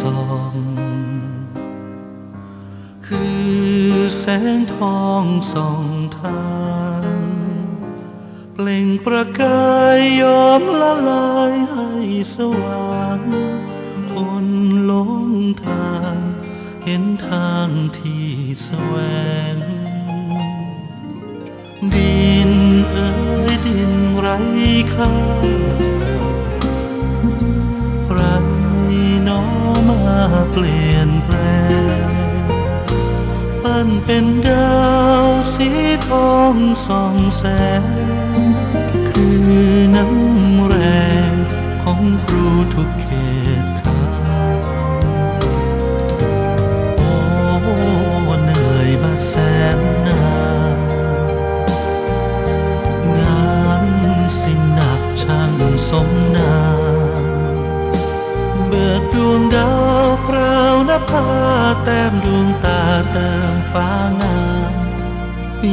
ส่อง คือแสงทองส่องทางเปล่งประกายยอมละลายให้สว่างคนหลงทาง เห็นทางที่แสวง ดินเอ่ยดินไร้ค่า มาเปลี่ยนแปลงปั้นเป็นดาวสีทองส่องแสง คือน้ำแรงของครูทุกเขตขาโอ้เหนื่อยมาแสนนานงานสินหนักช่างสมนา วนภาแต้มดวงตาเติมฟ้างาม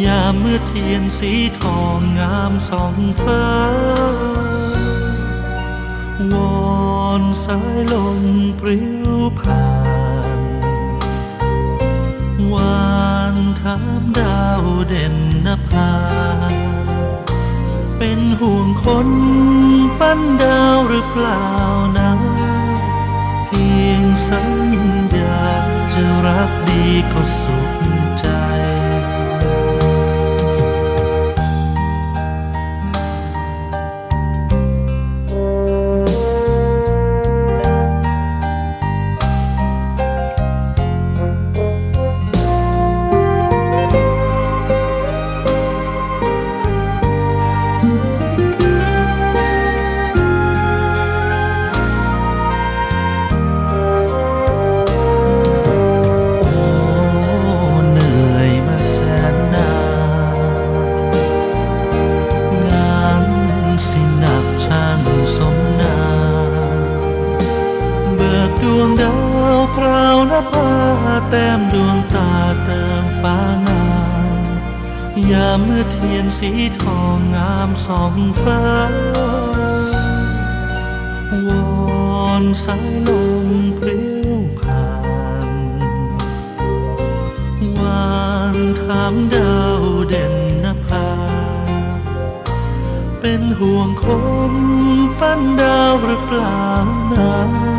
ยามเมื่อเทียนสีทองงามสองฟ้าวอนสายลมปลิวผ่านวานถามดาวเด่นนภา เป็นห่วงคนปั้นดาวหรือเปล่า ก ราวนภาแต้มดวงตาเติมฟ้างามยามเมื่อเทียนสีทองงามสองฟ้าวอนสายลมพริ้วผ่านวานถามดาวเด่นนภา เป็นห่วงคนปั้นดาวหรือเปล่านะ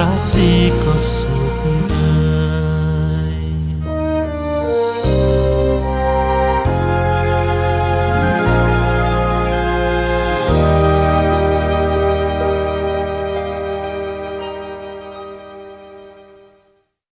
racicos